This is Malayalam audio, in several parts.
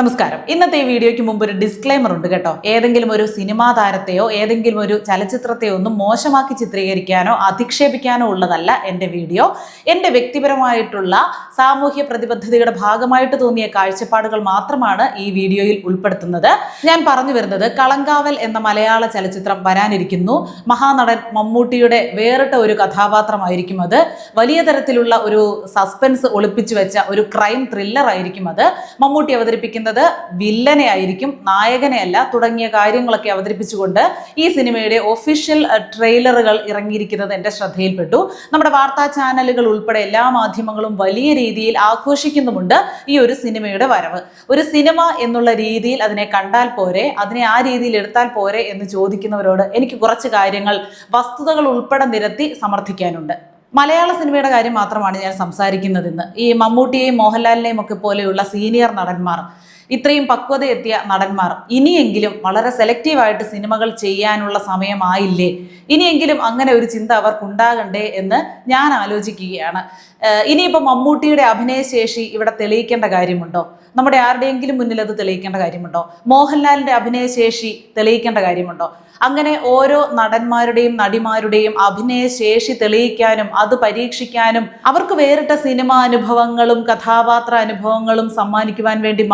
നമസ്കാരം. ഇന്നത്തെ ഈ വീഡിയോയ്ക്ക് മുമ്പ് ഒരു ഡിസ്ക്ലൈമർ ഉണ്ട് കേട്ടോ. ഏതെങ്കിലും ഒരു സിനിമാ താരത്തെയോ ഏതെങ്കിലും ഒരു ചലച്ചിത്രത്തെയോ ഒന്നും മോശമാക്കി ചിത്രീകരിക്കാനോ അധിക്ഷേപിക്കാനോ ഉള്ളതല്ല എന്റെ വീഡിയോ. എന്റെ വ്യക്തിപരമായിട്ടുള്ള സാമൂഹ്യ പ്രതിബദ്ധതയുടെ ഭാഗമായിട്ട് തോന്നിയ കാഴ്ചപ്പാടുകൾ മാത്രമാണ് ഈ വീഡിയോയിൽ ഉൾപ്പെടുത്തുന്നത്. ഞാൻ പറഞ്ഞു വരുന്നത് കളങ്കാവൽ എന്ന മലയാള ചലച്ചിത്രം വരാനിരിക്കുന്നു. മഹാനടൻ മമ്മൂട്ടിയുടെ വേറിട്ട ഒരു കഥാപാത്രമായിരിക്കും അത്. വലിയ തരത്തിലുള്ള ഒരു സസ്പെൻസ് ഒളിപ്പിച്ചു വെച്ച ഒരു ക്രൈം ത്രില്ലർ ആയിരിക്കും അത്. മമ്മൂട്ടി അവതരിപ്പിക്കുന്നത് വില്ലനെ ആയിരിക്കും നായകനെ അല്ല തുടങ്ങിയ കാര്യങ്ങളൊക്കെ അവതരിപ്പിച്ചുകൊണ്ട് ഈ സിനിമയുടെ ഒഫീഷ്യൽ ട്രെയിലറുകൾ ഇറങ്ങിയിരിക്കുന്നത് എന്റെ ശ്രദ്ധയിൽപ്പെട്ടു. നമ്മുടെ വാർത്താ ചാനലുകൾ ഉൾപ്പെടെ എല്ലാ മാധ്യമങ്ങളും വലിയ രീതിയിൽ ആഘോഷിക്കുന്നുമുണ്ട് ഈ ഒരു സിനിമയുടെ വരവ്. ഒരു സിനിമ എന്നുള്ള രീതിയിൽ അതിനെ കണ്ടാൽ പോരെ അതിനെ ആ രീതിയിൽ എടുത്താൽ പോരെ എന്ന് ചോദിക്കുന്നവരോട് എനിക്ക് കുറച്ച് കാര്യങ്ങൾ വസ്തുതകൾ ഉൾപ്പെടെ നിരത്തി സമർത്ഥിക്കാനുണ്ട്. മലയാള സിനിമയുടെ കാര്യം മാത്രമാണ് ഞാൻ സംസാരിക്കുന്നത് ഇന്ന് ഈ മമ്മൂട്ടിയെയും മോഹൻലാലിനെയും ഒക്കെ പോലെയുള്ള സീനിയർ നടന്മാർ ഇത്രയും പക്വത എത്തിയ നടന്മാർ. ഇനിയെങ്കിലും വളരെ സെലക്റ്റീവായിട്ട് സിനിമകൾ ചെയ്യാനുള്ള സമയമായില്ലേ? ഇനിയെങ്കിലും അങ്ങനെ ഒരു ചിന്ത അവർക്കുണ്ടാകണ്ടേ എന്ന് ഞാൻ ആലോചിക്കുകയാണ്. ഇനിയിപ്പോൾ മമ്മൂട്ടിയുടെ അഭിനയശേഷി ഇവിടെ തെളിയിക്കേണ്ട കാര്യമുണ്ടോ? നമ്മുടെ ആരുടെയെങ്കിലും മുന്നിൽ അത് തെളിയിക്കേണ്ട കാര്യമുണ്ടോ? മോഹൻലാലിന്റെ അഭിനയശേഷി തെളിയിക്കേണ്ട കാര്യമുണ്ടോ? അങ്ങനെ ഓരോ നടന്മാരുടെയും നടിമാരുടെയും അഭിനയശേഷി തെളിയിക്കാനും അത് പരീക്ഷിക്കാനും അവർക്ക് വേറിട്ട സിനിമാ അനുഭവങ്ങളും കഥാപാത്ര അനുഭവങ്ങളും സമ്മാനിക്കുവാൻ വേണ്ടി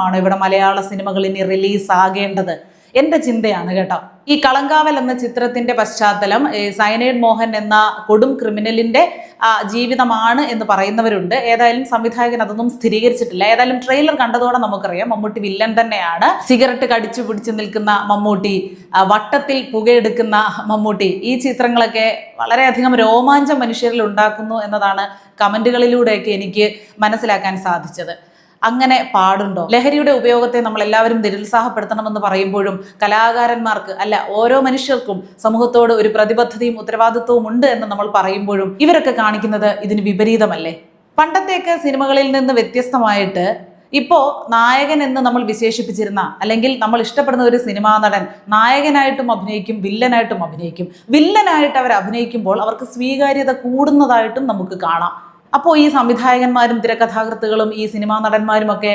മാത്രമാണ് ഇവിടെ മലയാള സിനിമകൾ ഇനി റിലീസ് ആകേണ്ടത് എന്റെ ചിന്തയാണ് കേട്ടോ. ഈ കളങ്കാവൽ എന്ന ചിത്രത്തിന്റെ പശ്ചാത്തലം സയനൈഡ് മോഹൻ എന്ന കൊടും ക്രിമിനലിന്റെ ജീവിതമാണ് എന്ന് പറയുന്നവരുണ്ട്. ഏതായാലും സംവിധായകൻ അതൊന്നും സ്ഥിരീകരിച്ചിട്ടില്ല. ഏതായാലും ട്രെയിലർ കണ്ടതോടെ നമുക്കറിയാം മമ്മൂട്ടി വില്ലൻ തന്നെയാണ്. സിഗരറ്റ് കടിച്ചു പിടിച്ചു നിൽക്കുന്ന മമ്മൂട്ടി വട്ടത്തിൽ പുകയെടുക്കുന്ന മമ്മൂട്ടി ഈ ചിത്രങ്ങളൊക്കെ വളരെയധികം രോമാഞ്ചം മനുഷ്യരിൽ ഉണ്ടാക്കുന്നു എന്നതാണ് കമന്റുകളിലൂടെയൊക്കെ എനിക്ക് മനസ്സിലാക്കാൻ സാധിച്ചത്. അങ്ങനെ പാടുണ്ടോ? ലഹരിയുടെ ഉപയോഗത്തെ നമ്മൾ എല്ലാവരും നിരുത്സാഹപ്പെടുത്തണമെന്ന് പറയുമ്പോഴും കലാകാരന്മാർക്ക് അല്ല ഓരോ മനുഷ്യർക്കും സമൂഹത്തോട് ഒരു പ്രതിബദ്ധതയും ഉത്തരവാദിത്വവും ഉണ്ട് എന്ന് നമ്മൾ പറയുമ്പോഴും ഇവരൊക്കെ കാണിക്കുന്നത് ഇതിന് വിപരീതമല്ലേ? പണ്ടത്തെയൊക്കെ സിനിമകളിൽ നിന്ന് വ്യത്യസ്തമായിട്ട് ഇപ്പോ നായകൻ എന്ന് നമ്മൾ വിശേഷിപ്പിച്ചിരുന്ന അല്ലെങ്കിൽ നമ്മൾ ഇഷ്ടപ്പെടുന്ന ഒരു സിനിമാ നടൻ നായകനായിട്ടും അഭിനയിക്കും വില്ലനായിട്ടും അഭിനയിക്കും. വില്ലനായിട്ട് അവർ അഭിനയിക്കുമ്പോൾ അവർക്ക് സ്വീകാര്യത കൂടുന്നതായിട്ടും നമുക്ക് കാണാം. അപ്പോൾ ഈ സംവിധായകന്മാരും തിരക്കഥാകൃത്തുകളും ഈ സിനിമാ നടന്മാരും ഒക്കെ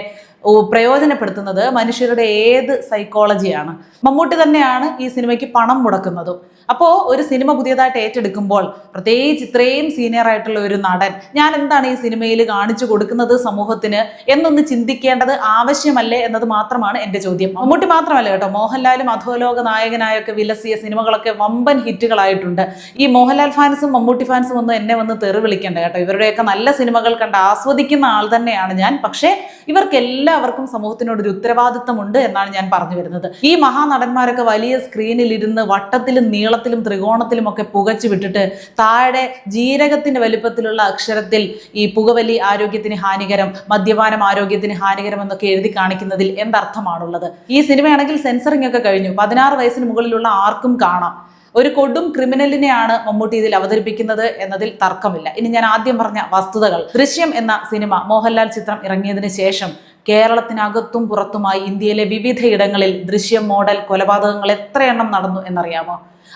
പ്രയോജനപ്പെടുത്തുന്നത് മനുഷ്യരുടെ ഏത് സൈക്കോളജിയാണ് മമ്മൂട്ടി തന്നെയാണ് ഈ സിനിമയ്ക്ക് പണം മുടക്കുന്നതും. അപ്പോൾ ഒരു സിനിമ പുതിയതായിട്ട് ഏറ്റെടുക്കുമ്പോൾ പ്രത്യേകിച്ച് ഇത്രയും സീനിയർ ആയിട്ടുള്ള ഒരു നടൻ ഞാൻ എന്താണ് ഈ സിനിമയിൽ കാണിച്ചു കൊടുക്കുന്നത് സമൂഹത്തിന് എന്നൊന്ന് ചിന്തിക്കേണ്ടത് ആവശ്യമല്ലേ എന്നത് മാത്രമാണ് എന്റെ ചോദ്യം. മമ്മൂട്ടി മാത്രമല്ല കേട്ടോ മോഹൻലാലും അധോലോക നായകനായൊക്കെ വിലസിയ സിനിമകളൊക്കെ വമ്പൻ ഹിറ്റുകളായിട്ടുണ്ട്. ഈ മോഹൻലാൽ ഫാൻസും മമ്മൂട്ടി ഫാൻസും ഒന്നും എന്നെ വന്ന് തെറി വിളിക്കേണ്ട കേട്ടോ. ഇവരുടെയൊക്കെ നല്ല സിനിമകൾ കണ്ട് ആസ്വദിക്കുന്ന ആൾ തന്നെയാണ് ഞാൻ. പക്ഷേ ഇവർക്ക് എല്ലാവർക്കും സമൂഹത്തിനോട് ഒരു ഉത്തരവാദിത്തമുണ്ട് എന്നാണ് ഞാൻ പറഞ്ഞു വരുന്നത്. ഈ മഹാനടന്മാരൊക്കെ വലിയ സ്ക്രീനിൽ ഇരുന്ന് വട്ടത്തിലും നീളത്തിലും ത്രികോണത്തിലും ഒക്കെ പുകച്ചു വിട്ടിട്ട് താഴെ ജീരകത്തിന്റെ വലിപ്പത്തിലുള്ള അക്ഷരത്തിൽ ഈ പുകവലി ആരോഗ്യത്തിന് ഹാനികരം മദ്യപാനം ആരോഗ്യത്തിന് ഹാനികരം എന്നൊക്കെ എഴുതി കാണിക്കുന്നതിൽ എന്തർത്ഥമാണുള്ളത്? ഈ സിനിമയാണെങ്കിൽ സെൻസറിംഗ് ഒക്കെ കഴിഞ്ഞു. പതിനാറ് വയസ്സിന് മുകളിലുള്ള ആർക്കും കാണാം. ഒരു കൊടും ക്രിമിനലിനെയാണ് മമ്മൂട്ടി ഇതിൽ അവതരിപ്പിക്കുന്നത് എന്നതിൽ തർക്കമില്ല. ഇനി ഞാൻ ആദ്യം പറഞ്ഞ വസ്തുതകൾ. ദൃശ്യം എന്ന സിനിമ മോഹൻലാൽ ചിത്രം ഇറങ്ങിയതിനു ശേഷം കേരളത്തിനകത്തും പുറത്തുമായി ഇന്ത്യയിലെ വിവിധ ഇടങ്ങളിൽ ദൃശ്യം മോഡൽ കൊലപാതകങ്ങൾ എത്രയെണ്ണം നടന്നു എന്നറിയാമോ?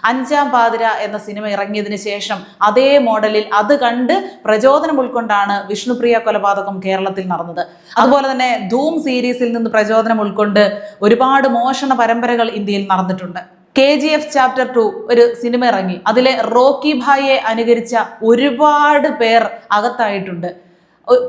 അഞ്ചാം പാതിര എന്ന സിനിമ ഇറങ്ങിയതിന് ശേഷം അതേ മോഡലിൽ അത് കണ്ട് പ്രചോദനം ഉൾക്കൊണ്ടാണ് വിഷ്ണുപ്രിയ കൊലപാതകം കേരളത്തിൽ നടന്നത്. അതുപോലെ തന്നെ ധൂം സീരീസിൽ നിന്ന് പ്രചോദനം ഉൾക്കൊണ്ട് ഒരുപാട് മോഷണ പരമ്പരകൾ ഇന്ത്യയിൽ നടന്നിട്ടുണ്ട്. K G F chapter two ഒരു സിനിമ ഇറങ്ങി. അതിലെ റോക്കി ഭായിയെ അനുകരിച്ച ഒരുപാട് പേർ അകത്തായിട്ടുണ്ട്.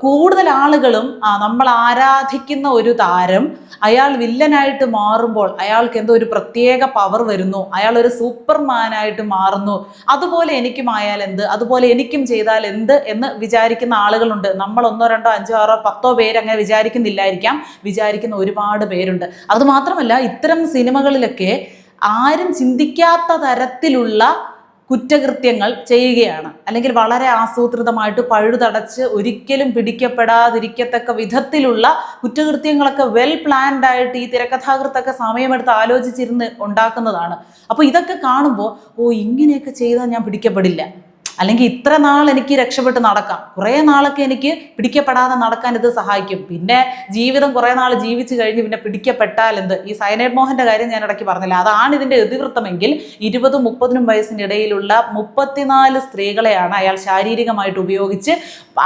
കൂടുതൽ ആളുകളും നമ്മൾ ആരാധിക്കുന്ന ഒരു താരം അയാൾ വില്ലനായിട്ട് മാറുമ്പോൾ അയാൾക്ക് എന്തോ ഒരു പ്രത്യേക പവർ വരുന്നു. അയാൾ ഒരു സൂപ്പർമാനായിട്ട് മാറുന്നു. അതുപോലെ എനിക്കും ആയാൽ എന്ത്? അതുപോലെ എനിക്കും ചെയ്താൽ എന്ത്? എന്ന് വിചാരിക്കുന്ന ആളുകളുണ്ട്. നമ്മൾ ഒന്നോ രണ്ടോ അഞ്ചോ ആറോ പത്തോ പേര് അങ്ങനെ വിചാരിക്കുന്നില്ലായിരിക്കാം. വിചാരിക്കുന്ന ഒരുപാട് പേരുണ്ട്. അതുമാത്രമല്ല ഇത്തരം സിനിമകളിലൊക്കെ ആരും ചിന്തിക്കാത്ത തരത്തിലുള്ള കുറ്റകൃത്യങ്ങൾ ചെയ്യുകയാണ്. അല്ലെങ്കിൽ വളരെ ആസൂത്രിതമായിട്ട് പഴുതടച്ച് ഒരിക്കലും പിടിക്കപ്പെടാതിരിക്കത്തക്ക വിധത്തിലുള്ള കുറ്റകൃത്യങ്ങളൊക്കെ വെൽ പ്ലാൻഡ് ആയിട്ട് ഈ തിരക്കഥാകൃത്തൊക്കെ സമയമെടുത്ത് ആലോചിച്ചിരുന്ന് ഉണ്ടാക്കുന്നതാണ്. അപ്പോൾ ഇതൊക്കെ കാണുമ്പോൾ ഓ ഇങ്ങനെയൊക്കെ ചെയ്താൽ ഞാൻ പിടിക്കപ്പെടില്ല. അല്ലെങ്കിൽ ഇത്ര നാൾ എനിക്ക് രക്ഷപ്പെട്ട് നടക്കാം. കുറേ നാളൊക്കെ എനിക്ക് പിടിക്കപ്പെടാതെ നടക്കാൻ ഇത് സഹായിക്കും. പിന്നെ ജീവിതം കുറേ നാൾ ജീവിച്ചു കഴിഞ്ഞ് പിന്നെ പിടിക്കപ്പെട്ടാൽ എന്ത്? ഈ സയനൈഡ് മോഹന്റെ കാര്യം ഞാൻ ഇടയ്ക്ക് പറഞ്ഞില്ല? അതാണ് ഇതിന്റെ എതിവൃത്തമെങ്കിൽ ഇരുപതും മുപ്പതിനും വയസ്സിനിടയിലുള്ള മുപ്പത്തിനാല് സ്ത്രീകളെയാണ് അയാൾ ശാരീരികമായിട്ട് ഉപയോഗിച്ച്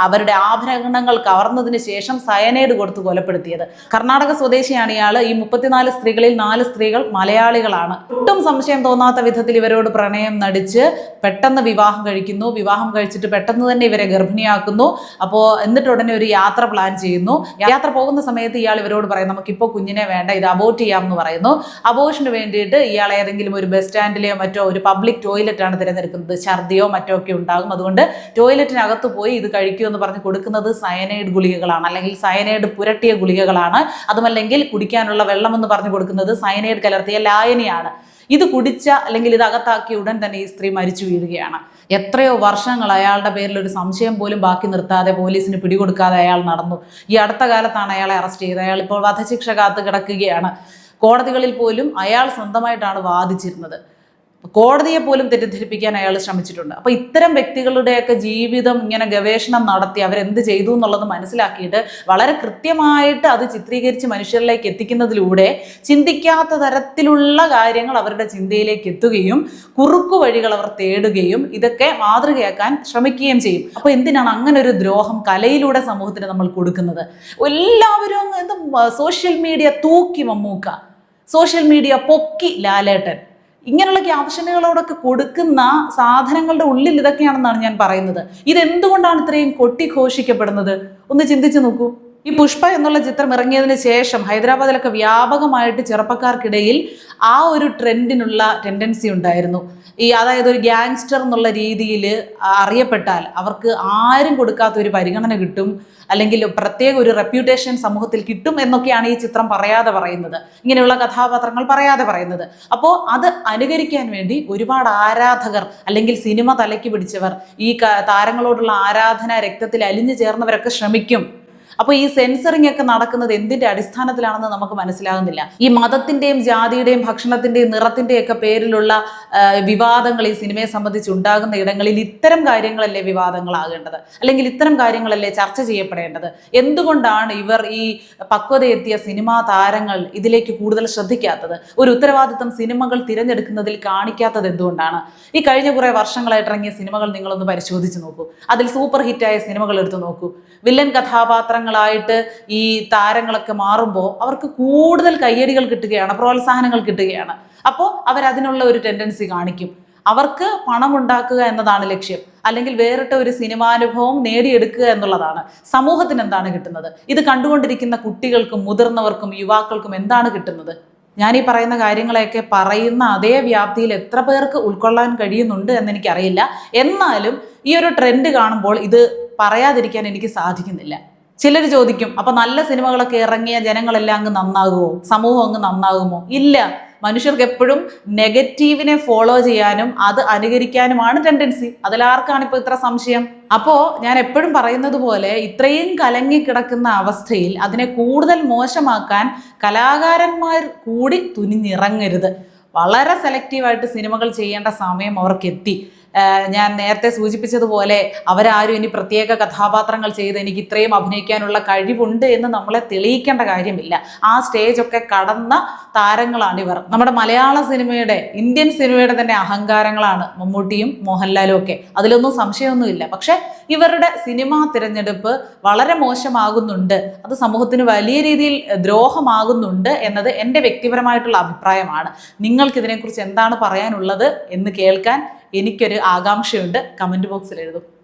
അവരുടെ ആഭരണങ്ങൾ കവർന്നതിന് ശേഷം സയനൈഡ് കൊടുത്ത് കൊലപ്പെടുത്തിയത്. കർണാടക സ്വദേശിയാണ് ഇയാൾ ഈ മുപ്പത്തിനാല് സ്ത്രീകളിൽ നാല് സ്ത്രീകൾ മലയാളികളാണ്. ഒട്ടും സംശയം തോന്നാത്ത വിധത്തിൽ ഇവരോട് പ്രണയം നടിച്ച് പെട്ടെന്ന് വിവാഹം കഴിക്കുന്നു. വിവാഹം കഴിച്ചിട്ട് പെട്ടെന്ന് തന്നെ ഇവരെ ഗർഭിണിയാക്കുന്നു. അപ്പോൾ എന്നിട്ട് ഉടനെ ഒരു യാത്ര പ്ലാൻ ചെയ്യുന്നു. യാത്ര പോകുന്ന സമയത്ത് ഇയാൾ ഇവരോട് പറയും നമുക്കിപ്പോൾ കുഞ്ഞിനെ വേണ്ട ഇത് അബോർട്ട് ചെയ്യാം എന്ന് പറയുന്നു. അബോർഷന് വേണ്ടിയിട്ട് ഇയാൾ ഏതെങ്കിലും ഒരു ബസ് സ്റ്റാൻഡിലെയോ മറ്റോ ഒരു പബ്ലിക് ടോയ്ലറ്റാണ് തിരഞ്ഞെടുക്കുന്നത്. ഛർദിയോ മറ്റോ ഒക്കെ ഉണ്ടാകും. അതുകൊണ്ട് ടോയ്ലറ്റിനകത്ത് പോയി ഇത് കഴിക്കൂ എന്ന് പറഞ്ഞ് കൊടുക്കുന്നത് സയനൈഡ് ഗുളികകളാണ്. അല്ലെങ്കിൽ സയനൈഡ് പുരട്ടിയ ഗുളികകളാണ്. അതുമല്ലെങ്കിൽ കുടിക്കാനുള്ള വെള്ളം എന്ന് പറഞ്ഞു കൊടുക്കുന്നത് സയനൈഡ് കലർത്തിയ ലായനിയാണ്. ഇത് കുടിച്ച അല്ലെങ്കിൽ ഇത് അകത്താക്കിയ ഉടൻ തന്നെ ഈ സ്ത്രീ മരിച്ചു വീഴുകയാണ്. എത്രയോ വർഷങ്ങൾ അയാളുടെ പേരിൽ ഒരു സംശയം പോലും ബാക്കി നിർത്താതെ പോലീസിന് പിടികൊടുക്കാതെ അയാൾ നടന്നു. ഈ അടുത്ത കാലത്താണ് അയാളെ അറസ്റ്റ് ചെയ്തത്. അയാൾ ഇപ്പോൾ വധശിക്ഷ കാത്തു കിടക്കുകയാണ്. കോടതികളിൽ പോലും അയാൾ സ്വന്തമായിട്ടാണ് വാദിച്ചിരുന്നത്. കോടതിയെ പോലും തെറ്റിദ്ധരിപ്പിക്കാൻ അയാൾ ശ്രമിച്ചിട്ടുണ്ട്. അപ്പൊ ഇത്തരം വ്യക്തികളുടെയൊക്കെ ജീവിതം ഇങ്ങനെ ഗവേഷണം നടത്തി അവരെന്ത് ചെയ്തു എന്നുള്ളത് മനസ്സിലാക്കിയിട്ട് വളരെ കൃത്യമായിട്ട് അത് ചിത്രീകരിച്ച് മനുഷ്യരിലേക്ക് എത്തിക്കുന്നതിലൂടെ ചിന്തിക്കാത്ത തരത്തിലുള്ള കാര്യങ്ങൾ അവരുടെ ചിന്തയിലേക്ക് എത്തുകയും കുറുക്കു വഴികൾ അവർ തേടുകയും ഇതൊക്കെ മാതൃകയാക്കാൻ ശ്രമിക്കുകയും ചെയ്യും. അപ്പൊ എന്തിനാണ് അങ്ങനെ ഒരു ദ്രോഹം കലയിലൂടെ സമൂഹത്തിന് നമ്മൾ കൊടുക്കുന്നത്? എല്ലാവരും എന്ത് സോഷ്യൽ മീഡിയ തൂക്കി മമ്മൂക്ക. സോഷ്യൽ മീഡിയ പൊക്കി ലാലേട്ടൻ. ഇങ്ങനെയുള്ള ക്യാപ്ഷനുകളോടൊക്കെ കൊടുക്കുന്ന സാധനങ്ങളുടെ ഉള്ളിൽ ഇതൊക്കെയാണെന്നാണ് ഞാൻ പറയുന്നത്. ഇതെന്തുകൊണ്ടാണ് ഇത്രയും കൊട്ടിഘോഷിക്കപ്പെടുന്നത്? ഒന്ന് ചിന്തിച്ചു നോക്കൂ. ഈ പുഷ്പ എന്നുള്ള ചിത്രം ഇറങ്ങിയതിന് ശേഷം ഹൈദരാബാദിലൊക്കെ വ്യാപകമായിട്ട് ചെറുപ്പക്കാർക്കിടയിൽ ആ ഒരു ട്രെൻഡിനുള്ള ടെൻഡൻസി ഉണ്ടായിരുന്നു. ഈ അതായത് ഒരു ഗ്യാങ്സ്റ്റർ എന്നുള്ള രീതിയിൽ അറിയപ്പെട്ടാൽ അവർക്ക് ആരും കൊടുക്കാത്ത ഒരു പരിഗണന കിട്ടും അല്ലെങ്കിൽ പ്രത്യേക ഒരു റെപ്യൂട്ടേഷൻ സമൂഹത്തിൽ കിട്ടും എന്നൊക്കെയാണ് ഈ ചിത്രം പറയാതെ പറയുന്നത്. ഇങ്ങനെയുള്ള കഥാപാത്രങ്ങൾ പറയാതെ പറയുന്നത്. അപ്പോൾ അത് അനുകരിക്കാൻ വേണ്ടി ഒരുപാട് ആരാധകർ അല്ലെങ്കിൽ സിനിമ തലയ്ക്ക് പിടിച്ചവർ ഈ താരങ്ങളോടുള്ള ആരാധന രക്തത്തിൽ അലിഞ്ഞു ചേർന്നവരൊക്കെ ശ്രമിക്കും. അപ്പോൾ ഈ സെൻസറിങ് ഒക്കെ നടക്കുന്നത് എന്തിന്റെ അടിസ്ഥാനത്തിലാണെന്ന് നമുക്ക് മനസ്സിലാകുന്നില്ല. ഈ മതത്തിന്റെയും ജാതിയുടെയും ഭക്ഷണത്തിന്റെയും നിറത്തിന്റെയും ഒക്കെ പേരിലുള്ള വിവാദങ്ങൾ ഈ സിനിമയെ സംബന്ധിച്ച് ഉണ്ടാകുന്ന ഇടങ്ങളിൽ ഇത്തരം കാര്യങ്ങളല്ലേ വിവാദങ്ങളാകേണ്ടത്? അല്ലെങ്കിൽ ഇത്തരം കാര്യങ്ങളല്ലേ ചർച്ച ചെയ്യപ്പെടേണ്ടത്? എന്തുകൊണ്ടാണ് ഇവർ ഈ പക്വതയെത്തിയ സിനിമാ താരങ്ങൾ ഇതിലേക്ക് കൂടുതൽ ശ്രദ്ധിക്കാത്തത്? ഒരു ഉത്തരവാദിത്തം സിനിമകൾ തിരഞ്ഞെടുക്കുന്നതിൽ കാണിക്കാത്തത് എന്തുകൊണ്ടാണ്? ഈ കഴിഞ്ഞ കുറേ വർഷങ്ങളായിട്ട് ഇറങ്ങിയ സിനിമകൾ നിങ്ങളൊന്ന് പരിശോധിച്ച് നോക്കൂ. അതിൽ സൂപ്പർ ഹിറ്റായ സിനിമകൾ എടുത്തു നോക്കൂ. വില്ലൻ കഥാപാത്രങ്ങളായിട്ട് ഈ താരങ്ങളൊക്കെ മാറുമ്പോൾ അവർക്ക് കൂടുതൽ കയ്യടികൾ കിട്ടുകയാണ് പ്രോത്സാഹനങ്ങൾ കിട്ടുകയാണ്. അപ്പോൾ അവരതിനുള്ള ഒരു ടെൻഡൻസി കാണിക്കും. അവർക്ക് പണം ഉണ്ടാക്കുക എന്നതാണ് ലക്ഷ്യം. അല്ലെങ്കിൽ വേറിട്ട ഒരു സിനിമാനുഭവം നേടിയെടുക്കുക എന്നുള്ളതാണ്. സമൂഹത്തിന് എന്താണ് കിട്ടുന്നത്? ഇത് കണ്ടുകൊണ്ടിരിക്കുന്ന കുട്ടികൾക്കും മുതിർന്നവർക്കും യുവാക്കൾക്കും എന്താണ് കിട്ടുന്നത്? ഞാൻ ഈ പറയുന്ന കാര്യങ്ങളെയൊക്കെ പറയുന്ന അതേ വ്യാപ്തിയിൽ എത്ര പേർക്ക് ഉൾക്കൊള്ളാൻ കഴിയുന്നുണ്ട് എന്ന് എനിക്കറിയില്ല എന്നാലും ഈ ഒരു ട്രെൻഡ് കാണുമ്പോൾ ഇത് പറയാതിരിക്കാൻ എനിക്ക് സാധിക്കുന്നില്ല. ചിലർ ചോദിക്കും അപ്പൊ നല്ല സിനിമകളൊക്കെ ഇറങ്ങിയ ജനങ്ങളെല്ലാം അങ്ങ് നന്നാകുമോ? സമൂഹം അങ്ങ് നന്നാകുമോ? ഇല്ല. മനുഷ്യർക്ക് എപ്പോഴും നെഗറ്റീവിനെ ഫോളോ ചെയ്യാനും അത് അനുകരിക്കാനുമാണ് ടെൻഡൻസി. അതിലാർക്കാണ് ഇപ്പോൾ ഇത്ര സംശയം? അപ്പോൾ ഞാൻ എപ്പോഴും പറയുന്നത് പോലെ ഇത്രയും കലങ്ങിക്കിടക്കുന്ന അവസ്ഥയിൽ അതിനെ കൂടുതൽ മോശമാക്കാൻ കലാകാരന്മാർ കൂടി തുനിഞ്ഞിറങ്ങരുത്. വളരെ സെലക്റ്റീവായിട്ട് സിനിമകൾ ചെയ്യേണ്ട സമയം അവർക്ക് എത്തി. ആഹ് ഞാൻ നേരത്തെ സൂചിപ്പിച്ചതുപോലെ അവരാരും ഇനി പ്രത്യേക കഥാപാത്രങ്ങൾ ചെയ്ത് എനിക്ക് ഇത്രയും അഭിനയിക്കാനുള്ള കഴിവുണ്ട് എന്ന് നമ്മളെ തെളിയിക്കേണ്ട കാര്യമില്ല. ആ സ്റ്റേജൊക്കെ കടന്ന താരങ്ങളാണ് ഇവർ. നമ്മുടെ മലയാള സിനിമയുടെ ഇന്ത്യൻ സിനിമയുടെ തന്നെ അഹങ്കാരങ്ങളാണ് മമ്മൂട്ടിയും മോഹൻലാലും ഒക്കെ. അതിലൊന്നും സംശയമൊന്നുമില്ല. പക്ഷെ ഇവരുടെ സിനിമാ തിരഞ്ഞെടുപ്പ് വളരെ മോശമാകുന്നുണ്ട്. അത് സമൂഹത്തിന് വലിയ രീതിയിൽ ദ്രോഹമാകുന്നുണ്ട് എന്നത് എന്റെ വ്യക്തിപരമായിട്ടുള്ള അഭിപ്രായമാണ്. നിങ്ങൾക്കിതിനെക്കുറിച്ച് എന്താണ് പറയാനുള്ളത് എന്ന് കേൾക്കാൻ എനിക്കൊരു ആകാംക്ഷയുണ്ട്. കമന്റ് ബോക്സിൽ എഴുതും.